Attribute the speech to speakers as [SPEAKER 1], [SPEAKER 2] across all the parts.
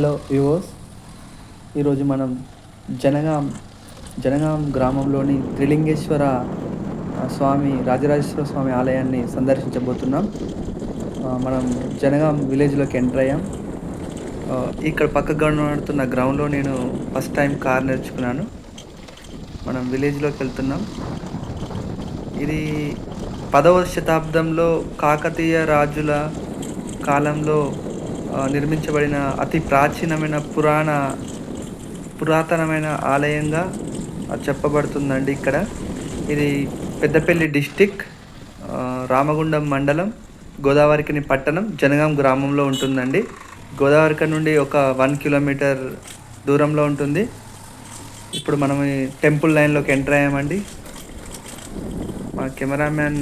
[SPEAKER 1] Hello వివోస్ ఈరోజు మనం జనగాం జనగాం గ్రామంలోని త్రిలింగేశ్వర స్వామి రాజరాజేశ్వర స్వామి ఆలయాన్ని సందర్శించబోతున్నాం. మనం జనగాం విలేజ్లోకి ఎంటర్ అయ్యాం. ఇక్కడ పక్క కనబడుతున్న గ్రౌండ్లో నేను ఫస్ట్ టైం కార్ నేర్చుకున్నాను. మనం విలేజ్లోకి వెళ్తున్నాం. ఇది పదవ శతాబ్దంలో కాకతీయ రాజుల కాలంలో నిర్మించబడిన అతి ప్రాచీనమైన పురాణ పురాతనమైన ఆలయంగా చెప్పబడుతుందండి ఇక్కడ. ఇది పెద్దపల్లి డిస్టిక్ రామగుండం మండలం గోదావరికిని పట్టణం జనగాం గ్రామంలో ఉంటుందండి. గోదావరిక నుండి ఒక వన్ కిలోమీటర్ దూరంలో ఉంటుంది. ఇప్పుడు మనం టెంపుల్ లైన్లోకి ఎంటర్ అయ్యామండి. మా కెమెరామ్యాన్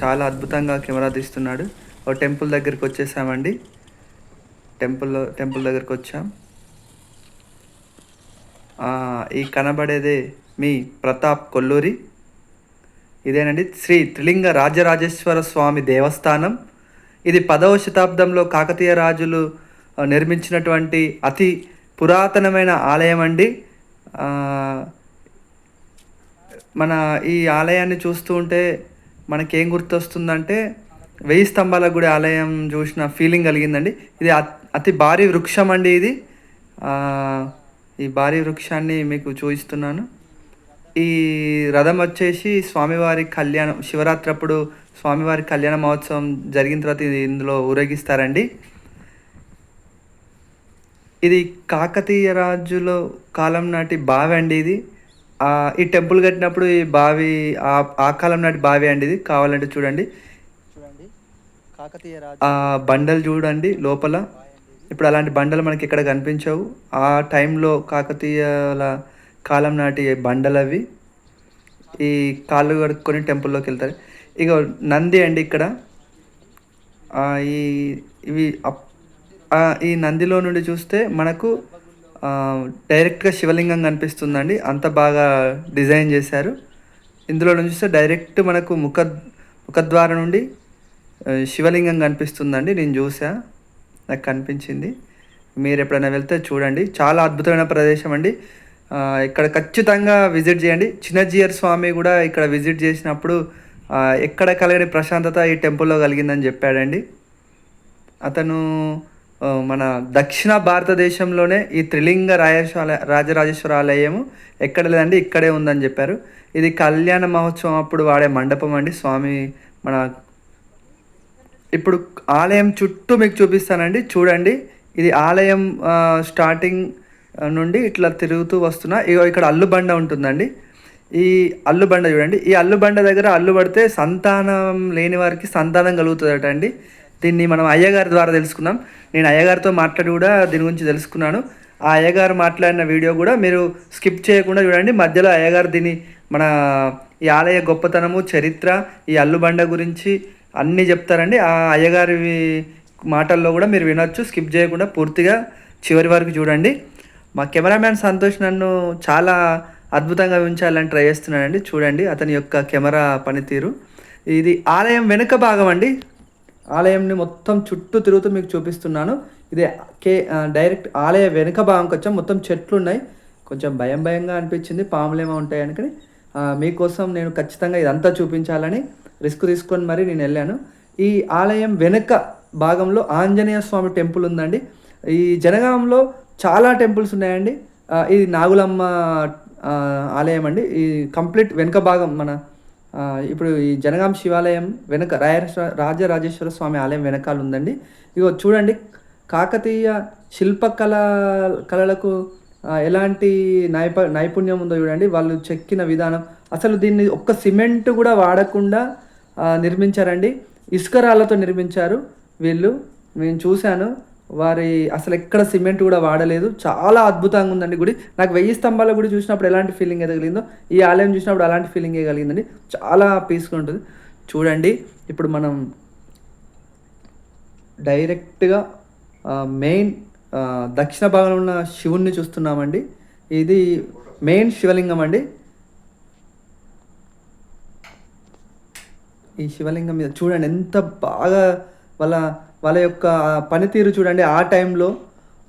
[SPEAKER 1] చాలా అద్భుతంగా కెమెరా తీస్తున్నాడు. ఓ టెంపుల్ దగ్గరికి వచ్చేసామండి. టెంపుల్ టెంపుల్ దగ్గరికి వచ్చాం. ఈ కనబడేదే మీ ప్రతాప్ కొల్లూరి. ఇదేనండి శ్రీ త్రిలింగ రాజరాజేశ్వర స్వామి దేవస్థానం. ఇది పదవ శతాబ్దంలో కాకతీయ రాజులు నిర్మించినటువంటి అతి పురాతనమైన ఆలయం అండి. మన ఈ ఆలయాన్ని చూస్తూ ఉంటే మనకేం గుర్తొస్తుందంటే వెయ్యి స్తంభాల గుడి ఆలయం చూసిన ఫీలింగ్ కలిగిందండి. ఇది అత్- భారీ వృక్షం అండి ఇది. ఆ, ఈ భారీ వృక్షాన్ని మీకు చూపిస్తున్నాను. ఈ రథం వచ్చేసి స్వామివారి కళ్యాణం శివరాత్రి అప్పుడు స్వామివారి కళ్యాణ మహోత్సవం జరిగిన తర్వాత ఇది ఇందులో ఊరేగిస్తారండి. ఇది కాకతీయ రాజుల కాలం నాటి బావి అండి ఇది. ఆ, ఈ టెంపుల్ కట్టినప్పుడు ఈ బావి ఆ ఆ కాలం నాటి బావి అండి ఇది. కావాలంటే చూడండి.
[SPEAKER 2] చూడండి. కాకతీయ
[SPEAKER 1] బండలు చూడండి లోపల. ఇప్పుడు అలాంటి బండలు మనకి ఇక్కడ కనిపించవు. ఆ టైంలో కాకతీయుల కాలం నాటి బండలు అవి ఈ కాళ్ళు కడుక్కొని టెంపుల్లోకి వెళ్తారు. ఇక నంది అండి ఇక్కడ. ఈ ఇవి అప్- ఈ నందిలో నుండి చూస్తే మనకు డైరెక్ట్గా శివలింగం కనిపిస్తుందండి. అంత బాగా డిజైన్ చేశారు. ఇందులో నుంచి చూస్తే డైరెక్ట్ మనకు ముఖ ముఖద్వారం నుండి శివలింగం కనిపిస్తుందండి. నేను చూసా నాకు కనిపించింది. మీరు ఎప్పుడైనా వెళ్తే చూడండి. చాలా అద్భుతమైన ప్రదేశం అండి. ఇక్కడ ఖచ్చితంగా విజిట్ చేయండి. చిన్నజీయర్ స్వామి కూడా ఇక్కడ విజిట్ చేసినప్పుడు ఎక్కడ కలగని ప్రశాంతత ఈ టెంపుల్లో కలిగిందని చెప్పాడండి. అతను మన దక్షిణ భారతదేశంలోనే ఈ త్రిలింగ రాజేశ్వర రాజరాజేశ్వర ఆలయము ఎక్కడ లేదండి ఇక్కడే ఉందని చెప్పారు. ఇది కళ్యాణ మహోత్సవం అప్పుడు వాడే మండపం అండి. స్వామి మన ఇప్పుడు ఆలయం చుట్టూ మీకు చూపిస్తానండి. చూడండి. ఇది ఆలయం స్టార్టింగ్ నుండి ఇట్లా తిరుగుతూ వస్తున్నా ఇగో ఇక్కడ అల్లుబండ ఉంటుందండి. ఈ అల్లుబండ చూడండి. ఈ అల్లుబండ దగ్గర అల్లు పడితే సంతానం లేని వారికి సంతానం కలుగుతుందట అండి దీన్ని మనం అయ్యగారి ద్వారా తెలుసుకున్నాం. నేను అయ్యగారితో మాట్లాడి కూడా దీని గురించి తెలుసుకున్నాను. ఆ అయ్యగారు మాట్లాడిన వీడియో కూడా మీరు స్కిప్ చేయకుండా చూడండి. మధ్యలో అయ్యగారు దీని మన ఈ ఆలయ గొప్పతనము చరిత్ర ఈ అల్లుబండ గురించి అన్నీ చెప్తారండి. ఆ అయ్యగారి మాటల్లో కూడా మీరు వినొచ్చు. స్కిప్ చేయకుండా పూర్తిగా చివరి వరకు చూడండి. మా కెమెరామ్యాన్ సంతోష్ నన్ను చాలా అద్భుతంగా ఉంచాలని ట్రై చేస్తున్నానండి చూడండి అతని యొక్క కెమెరా పనితీరు. ఇది ఆలయం వెనుక భాగం అండి. ఆలయంని మొత్తం చుట్టూ తిరుగుతూ మీకు చూపిస్తున్నాను. ఇది కే డైరెక్ట్ ఆలయ వెనుక భాగంకి వచ్చాం. మొత్తం చెట్లు ఉన్నాయి. కొంచెం భయం భయంగా అనిపించింది. పాములేమో ఉంటాయి అనుకుని మీకోసం నేను ఖచ్చితంగా ఇదంతా చూపించాలని రిస్క్ తీసుకొని మరి నేను వెళ్ళాను. ఈ ఆలయం వెనక భాగంలో ఆంజనేయ స్వామి టెంపుల్ ఉందండి. ఈ జనగాంలో చాలా టెంపుల్స్ ఉన్నాయండి. ఇది నాగులమ్మ ఆలయం అండి. ఈ కంప్లీట్ వెనుక భాగం మన ఇప్పుడు ఈ జనగాం శివాలయం వెనక రాజేశ్వర రాజరాజేశ్వర స్వామి ఆలయం వెనకాల ఉందండి. ఇగో చూడండి కాకతీయ శిల్పకళ కళలకు ఎలాంటి నైప నైపుణ్యం ఉందో చూడండి. వాళ్ళు చెక్కిన విధానం. అసలు దీన్ని ఒక్క సిమెంట్ కూడా వాడకుండా నిర్మించారండి. ఇసుక రాళ్ళతో నిర్మించారు వీళ్ళు. నేను చూశాను. వారి అసలు ఎక్కడ సిమెంట్ కూడా వాడలేదు. చాలా అద్భుతంగా ఉందండి గుడి. నాకు వెయ్యి స్తంభాల గుడి చూసినప్పుడు ఎలాంటి ఫీలింగ్ ఎదగలిందో కలిగిందో ఈ ఆలయం చూసినప్పుడు అలాంటి ఫీలింగే కలిగిందండి. చాలా పీస్ఫుల్ ఉంటుంది. చూడండి. ఇప్పుడు మనం డైరెక్ట్గా మెయిన్ దక్షిణ భాగంలో ఉన్న శివుణ్ణి చూస్తున్నామండి. ఇది మెయిన్ శివలింగం అండి. ఈ శివలింగం మీద చూడండి ఎంత బాగా వాళ్ళ వాళ్ళ యొక్క పనితీరు చూడండి ఆ టైంలో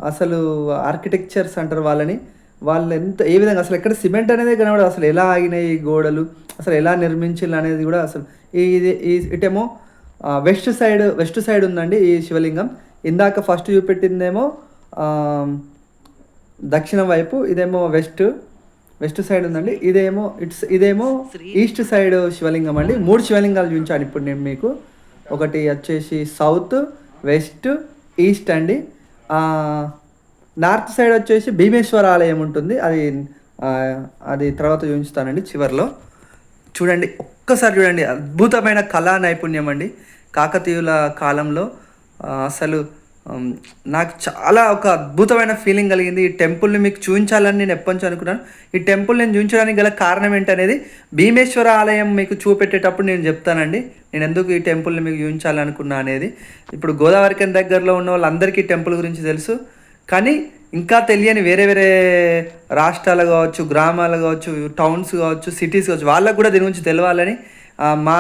[SPEAKER 1] అసలు ఆర్కిటెక్చర్స్ అంటారు వాళ్ళని. వాళ్ళు ఎంత ఏ విధంగా అసలు ఎక్కడ సిమెంట్ అనేది కనబడదు. అసలు ఎలా ఆగినాయి ఈ గోడలు అసలు ఎలా నిర్మించాలి అనేది కూడా అసలు ఈ ఇది ఈ ఇటేమో వెస్ట్ సైడ్ వెస్ట్ సైడ్ ఉందండి ఈ శివలింగం. ఇందాక ఫస్ట్ చూపెట్టిందేమో దక్షిణం వైపు ఇదేమో వెస్ట్. వెస్ట్ సైడ్ ఉందండి. ఇదేమో ఇట్స్ ఇదేమో ఈస్ట్ సైడ్ శివలింగం అండి. మూడు శివలింగాలు చూపించాను ఇప్పుడు నేను మీకు. ఒకటి వచ్చేసి సౌత్ వెస్ట్ ఈస్ట్ అండి. నార్త్ సైడ్ వచ్చేసి భీమేశ్వర ఆలయం ఉంటుంది. అది అది తర్వాత చూపిస్తానండి చివర్లో. చూడండి ఒక్కసారి చూడండి. అద్భుతమైన కళా నైపుణ్యం అండి. కాకతీయుల కాలంలో అసలు Um, నాకు చాలా ఒక అద్భుతమైన ఫీలింగ్ కలిగింది. ఈ టెంపుల్ని మీకు చూపించాలని నేను ఎప్పటి నుంచి అనుకున్నాను. ఈ టెంపుల్ నేను చూపించడానికి గల కారణం ఏంటనేది భీమేశ్వర ఆలయం మీకు చూపెట్టేటప్పుడు నేను చెప్తానండి. నేను ఎందుకు ఈ టెంపుల్ని మీకు చూపించాలనుకున్నా అనేది. ఇప్పుడు గోదావరికని దగ్గరలో ఉన్న వాళ్ళందరికీ టెంపుల్ గురించి తెలుసు. కానీ ఇంకా తెలియని వేరే వేరే రాష్ట్రాలు కావచ్చు గ్రామాలు కావచ్చు టౌన్స్ కావచ్చు సిటీస్ కావచ్చు వాళ్ళకు కూడా దీని గురించి తెలవాలని మా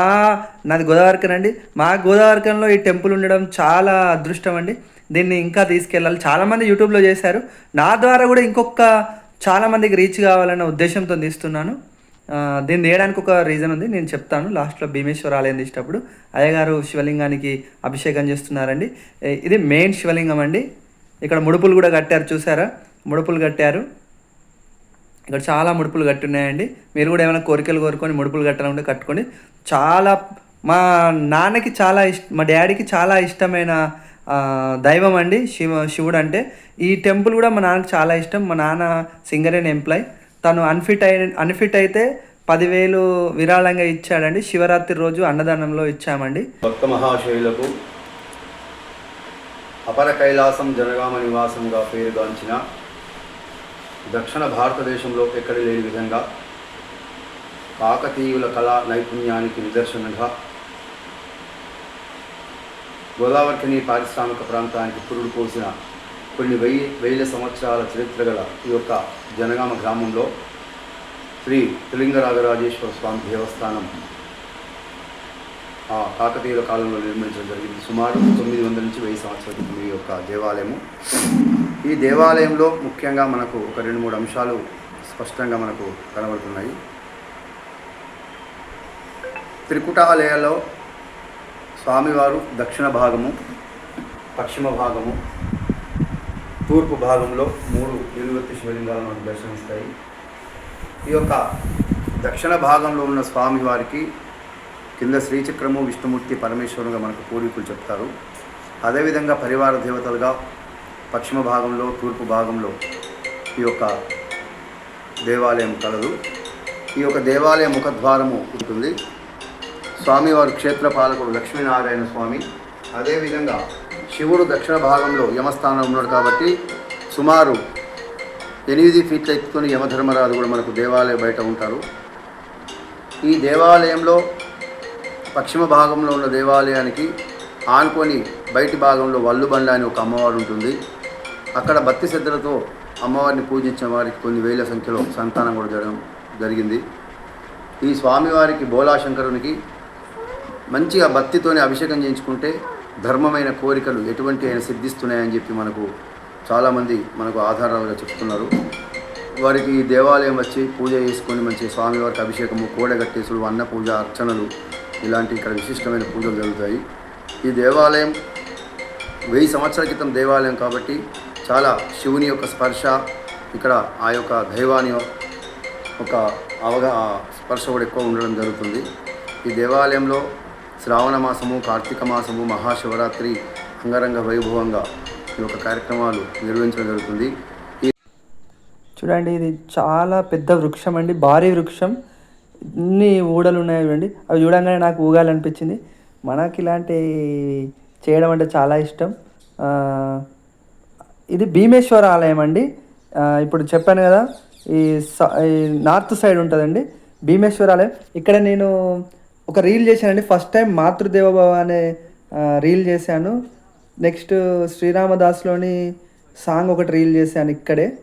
[SPEAKER 1] నాది గోదావరికన్ అండి. మా గోదావరికన్లో ఈ టెంపుల్ ఉండడం చాలా అదృష్టం అండి. దీన్ని ఇంకా తీసుకెళ్ళాలి. చాలామంది యూట్యూబ్లో చేశారు. నా ద్వారా కూడా ఇంకొక చాలామందికి రీచ్ కావాలన్న ఉద్దేశంతో తీస్తున్నాను. దీన్ని తీయడానికి ఒక రీజన్ ఉంది. నేను చెప్తాను. లాస్ట్లో భీమేశ్వర ఆలయం తీసేటప్పుడు అయ్యగారు శివలింగానికి అభిషేకం చేస్తున్నారండి. ఇది మెయిన్ శివలింగం అండి. ఇక్కడ ముడుపులు కూడా కట్టారు. చూసారా? ముడుపులు కట్టారు. ఇక్కడ చాలా ముడుపులు కట్టి ఉన్నాయండి మీరు కూడా ఏమైనా కోరికలు కోరుకొని ముడుపులు కట్టాలంటే కట్టుకొని చాలా మా నాన్నకి చాలా ఇష్ట మా డాడీకి చాలా ఇష్టమైన దైవం అండి శివ శివుడు అంటే. ఈ టెంపుల్ కూడా మా నాన్నకి చాలా ఇష్టం. మా నాన్న సింగర్ అండ్ ఎంప్లాయ్. తను అన్ఫిట్ అయి అన్ఫిట్ అయితే పదివేలు విరాళంగా ఇచ్చాడండి. శివరాత్రి రోజు అన్నదానంలో ఇచ్చామండి.
[SPEAKER 3] భక్త మహాశైలకు అపర కైలాసం జనగామ నివాసంగా పేరుగాంచిన దక్షిణ భారతదేశంలో ఎక్కడ లేని విధంగా కాకతీయుల కళా నైపుణ్యానికి నిదర్శనంగా గోదావరిని పారిశ్రామిక ప్రాంతానికి పురుడు పోసిన కొన్ని వెయ్యి వేల సంవత్సరాల చరిత్ర గల ఈ యొక్క జనగామ గ్రామంలో శ్రీ త్రిలింగరాజరాజేశ్వర స్వామి దేవస్థానం ఆ కాకతీయుల కాలంలో నిర్మించడం జరిగింది. సుమారు తొమ్మిది వందల నుంచి వెయ్యి సంవత్సరాల క్రితం ఈ యొక్క దేవాలయము. ఈ దేవాలయంలో ముఖ్యంగా మనకు ఒక రెండు మూడు అంశాలు స్పష్టంగా మనకు కనబడుతున్నాయి. త్రికుటాలయలో స్వామివారు దక్షిణ భాగము పశ్చిమ భాగము తూర్పు భాగంలో మూడు నిలువెత్తి శివలింగాలు మనకు దర్శనమిస్తాయి. ఈ యొక్క దక్షిణ భాగంలో ఉన్న స్వామివారికి కింద శ్రీచక్రము విష్ణుమూర్తి పరమేశ్వరుగా మనకు పూర్వీకులు చెప్తారు. అదేవిధంగా పరివార దేవతలుగా పశ్చిమ భాగంలో తూర్పు భాగంలో ఈ యొక్క దేవాలయం కలదు. ఈ యొక్క దేవాలయ ముఖద్వారము ఉంటుంది. స్వామివారు క్షేత్రపాలకుడు లక్ష్మీనారాయణ స్వామి. అదేవిధంగా శివుడు దక్షిణ భాగంలో యమస్థానంలో ఉన్నాడు కాబట్టి సుమారు ఎనిమిది ఫీట్ల ఎత్తుకొని యమధర్మరాజు కూడా మనకు దేవాలయం బయట ఉంటారు. ఈ దేవాలయంలో పశ్చిమ భాగంలో ఉన్న దేవాలయానికి ఆనుకొని బయటి భాగంలో వల్లుబండ అని ఒక అమ్మవారు ఉంటుంది. అక్కడ భక్తి శ్రద్ధలతో అమ్మవారిని పూజించిన వారికి కొన్ని వేల సంఖ్యలో సంతానం కూడా జరగడం జరిగింది. ఈ స్వామివారికి బోలాశంకరునికి మంచిగా భక్తితోనే అభిషేకం చేయించుకుంటే ధర్మమైన కోరికలు ఎటువంటి అయినా సిద్ధిస్తున్నాయని చెప్పి మనకు చాలామంది మనకు ఆధారాలుగా చెప్తున్నారు. వారికి ఈ దేవాలయం వచ్చి పూజ చేసుకొని మంచి స్వామివారికి అభిషేకము కోడగట్టేసుడు అన్న పూజ అర్చనలు ఇలాంటి ఇక్కడ విశిష్టమైన పూజలు జరుగుతాయి. ఈ దేవాలయం వెయ్యి సంవత్సరాల క్రితం దేవాలయం కాబట్టి చాలా శివుని యొక్క స్పర్శ ఇక్కడ ఆ యొక్క దైవాన్ని ఒక అవగా స్పర్శ కూడా ఎక్కువ ఉండడం జరుగుతుంది. ఈ దేవాలయంలో శ్రావణ మాసము కార్తీక మాసము మహాశివరాత్రి అంగరంగ వైభవంగా ఈ యొక్క కార్యక్రమాలు నిర్వహించడం జరుగుతుంది.
[SPEAKER 1] చూడండి ఇది చాలా పెద్ద వృక్షం అండి భారీ వృక్షం. ఇన్ని ఊడలు ఉన్నాయి చూడండి. అవి చూడంగానే నాకు ఊగాలనిపించింది. మనకి ఇలాంటి చేయడం అంటే చాలా ఇష్టం. ఇది భీమేశ్వర ఆలయం అండి. ఇప్పుడు చెప్పాను కదా ఈ స- ఈ నార్త్ సైడ్ ఉంటుందండి భీమేశ్వర ఆలయం. ఇక్కడ నేను ఒక రీల్ చేశానండి. ఫస్ట్ టైం మాతృదేవభవ అనే రీల్ చేశాను. నెక్స్ట్ శ్రీరామదాస్లోని సాంగ్ ఒకటి రీల్ చేశాను ఇక్కడే.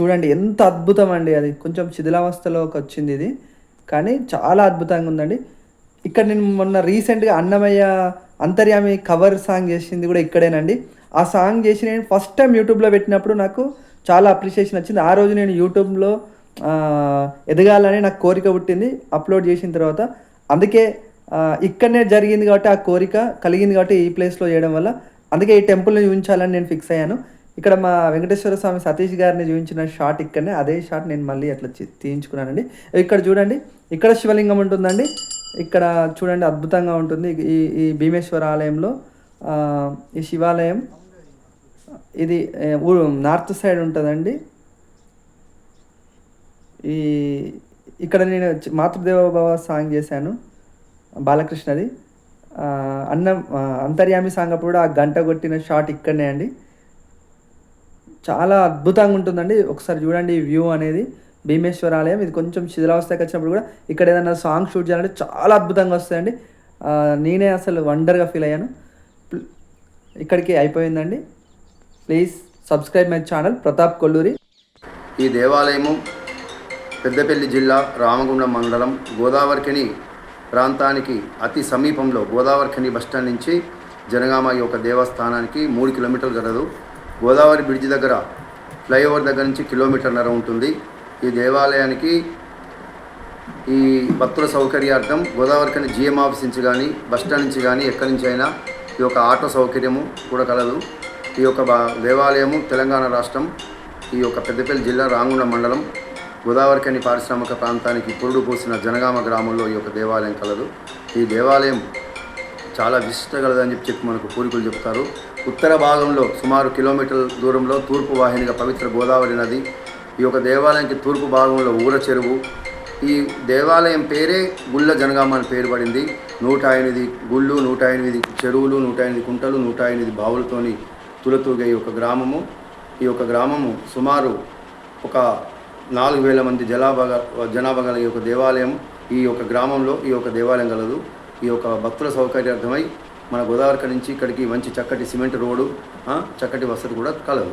[SPEAKER 1] చూడండి ఎంత అద్భుతం అండి అది. కొంచెం శిథిలావస్థలోకి వచ్చింది ఇది. కానీ చాలా అద్భుతంగా ఉందండి. ఇక్కడ నేను మొన్న రీసెంట్గా అన్నమయ్య అంతర్యామి కవర్ సాంగ్ చేసింది కూడా ఇక్కడేనండి. ఆ సాంగ్ చేసి నేను ఫస్ట్ టైం యూట్యూబ్లో పెట్టినప్పుడు నాకు చాలా అప్రిషియేషన్ వచ్చింది. ఆ రోజు నేను యూట్యూబ్లో ఎదగాలని నాకు కోరిక పుట్టింది. అప్లోడ్ చేసిన తర్వాత అందుకే ఇక్కడనే జరిగింది కాబట్టి ఆ కోరిక కలిగింది కాబట్టి ఈ ప్లేస్లో చేయడం వల్ల అందుకే ఈ టెంపుల్ని చూపించాలని నేను ఫిక్స్ అయ్యాను. ఇక్కడ మా వెంకటేశ్వర స్వామి సతీష్ గారిని చూపించిన షాట్ ఇక్కడనే అదే షాట్ నేను మళ్ళీ అట్లా తీయించుకున్నానండి. ఇక్కడ చూడండి ఇక్కడ శివలింగం ఉంటుందండి. ఇక్కడ చూడండి అద్భుతంగా ఉంటుంది. ఈ ఈ భీమేశ్వర ఆలయంలో ఈ శివాలయం. ఇది ఊరు నార్త్ సైడ్ ఉంటుందండి. ఈ ఇక్కడ నేను చి- సాంగ్ చేశాను బాలకృష్ణది. అన్నం అంతర్యామి సాంగ్ అప్పుడు కూడా ఆ గంట కొట్టిన షాట్ ఇక్కడనే అండి. చాలా అద్భుతంగా ఉంటుందండి. ఒకసారి చూడండి ఈ వ్యూ అనేది. భీమేశ్వర ఆలయం ఇది కొంచెం శిథిలావస్థకి వచ్చినప్పుడు కూడా ఇక్కడ ఏదైనా సాంగ్ షూట్ చేయాలంటే చాలా అద్భుతంగా వస్తాయండి. నేనే అసలు వండర్గా ఫీల్ అయ్యాను. ఇక్కడికి అయిపోయిందండి. Please subscribe my channel Pratap Kolluri.
[SPEAKER 3] ఈ దేవాలయము పెద్దపల్లి జిల్లా రామగుండం మండలం గోదావరిఖని ప్రాంతానికి అతి సమీపంలో గోదావరిఖని బస్టాండ్ నుంచి జనగామ యొక్క దేవస్థానానికి మూడు కిలోమీటర్లు గలదు. గోదావరి బ్రిడ్జ్ దగ్గర ఫ్లైఓవర్ దగ్గర నుంచి కిలోమీటర్న్నర ఉంటుంది. ఈ దేవాలయానికి ఈ భక్తుల సౌకర్యార్థం గోదావరికని జిఎం ఆఫీస్ నుంచి కానీ బస్టాండ్ నుంచి కానీ ఎక్కడి నుంచి అయినా ఈ యొక్క ఆటో సౌకర్యము కూడా కలదు. ఈ యొక్క దేవాలయము తెలంగాణ రాష్ట్రం ఈ యొక్క పెద్దపల్లి జిల్లా రాంగుండం మండలం గోదావరికని పారిశ్రామిక ప్రాంతానికి పురుడు పోసిన జనగామ గ్రామంలో ఈ యొక్క దేవాలయం కలదు. ఈ దేవాలయం చాలా విశిష్ట కలదని చెప్పి చెప్పి మనకు పూర్వీకులు చెప్తారు. ఉత్తర భాగంలో సుమారు కిలోమీటర్ల దూరంలో తూర్పు వాహినిగా పవిత్ర గోదావరి నది ఈ యొక్క దేవాలయానికి తూర్పు భాగంలో ఊర చెరువు. ఈ దేవాలయం పేరే గుళ్ళ జనగామ అని పేరు పడింది. నూట ఎనిమిది గుళ్ళు నూట ఎనిమిది చెరువులు నూట ఎనిమిది కుంటలు నూట ఎనిమిది బావులతోని తులతూగే ఈ యొక్క గ్రామము. ఈ యొక్క గ్రామము సుమారు ఒక నాలుగు వేల మంది జనాభా జనాభా గల ఈ యొక్క దేవాలయం ఈ యొక్క గ్రామంలో ఈ యొక్క దేవాలయం కలదు ఈ యొక్క భక్తుల సౌకర్యార్థమై మన గోదావరి నుంచి ఇక్కడికి మంచి చక్కటి సిమెంట్ రోడ్డు చక్కటి వసతి కూడా కలదు.